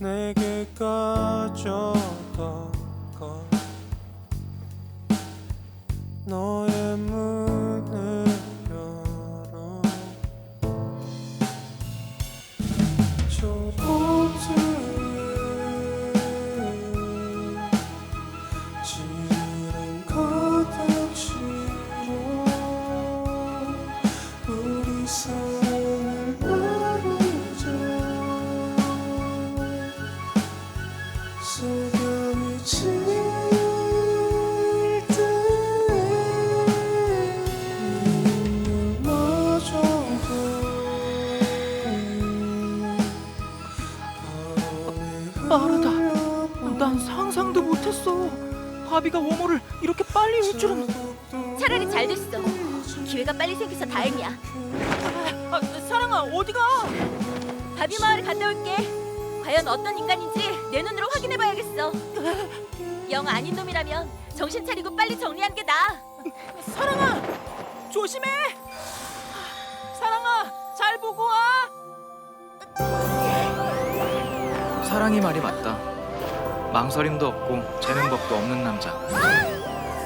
내게 가져다가 너의 문 빠르다. 난 상상도 못했어. 바비가 워머를 이렇게 빨리 올 줄은. 차라리 잘 됐어. 기회가 빨리 생겨서 다행이야. 아, 사랑아 어디가? 바비 마을 갔다 올게. 과연 어떤 인간인지 내 눈으로 확인해봐야겠어. 영 아닌 놈이라면 정신 차리고 빨리 정리하는 게 나아. 사랑아 조심해. 사랑아 잘 보고 와. 사랑이 말이 맞다. 망설임도 없고 재능법도 없는 남자.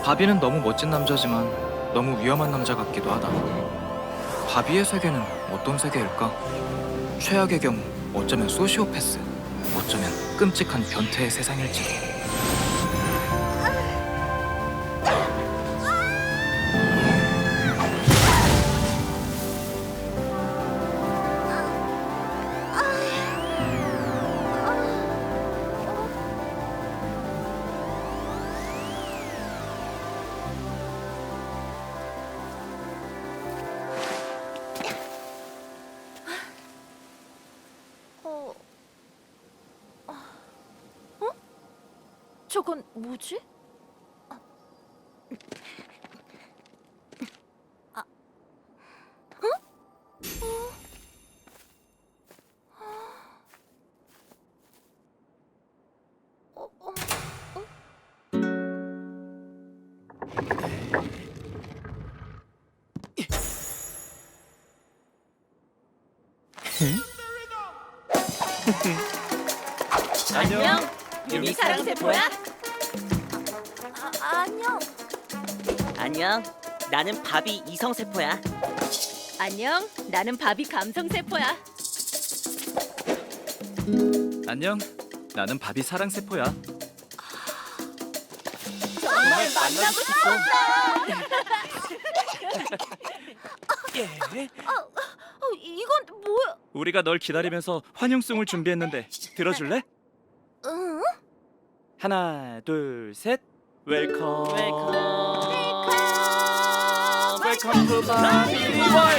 바비는 너무 멋진 남자지만 너무 위험한 남자 같기도 하다. 바비의 세계는 어떤 세계일까? 최악의 경우 어쩌면 소시오패스, 어쩌면 끔찍한 변태의 세상일지도. 저건 뭐지? 아... 어? 어? 어? 어? 안녕. 유미 사랑 세포야? 아, 안녕. 안녕. 나는 바비 이성 세포야. 안녕. 나는 바비 감성 세포야. 안녕. 나는 바비 사랑 세포야. 정말 만나고 싶었어. 예. 어, 이건 뭐야? 우리가 널 기다리면서 환영송을 준비했는데 들어줄래? 응? 하나, 둘, 셋. 웰컴. 웰컴. 웰컴 투 바비 월.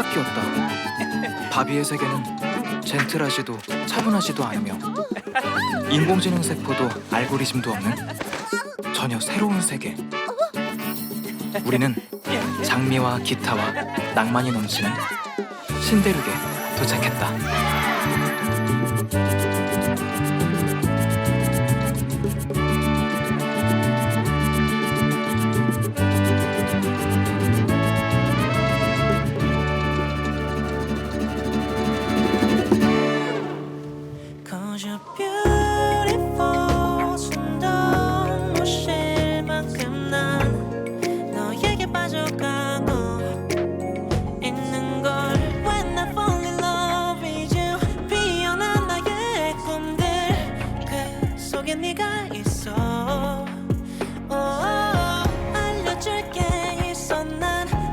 뜻밖이었다. 바비의 세계는 젠틀하지도 차분하지도 않으며 인공지능 세포도 알고리즘도 없는 전혀 새로운 세계. 우리는 장미와 기타와 낭만이 넘치는 신대륙에 도착했다.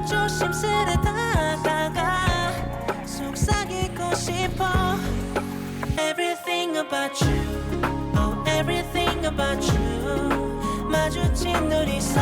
조심스레 다가가 속삭이고 싶어 Everything about you, oh everything about you. 마주친 둘이서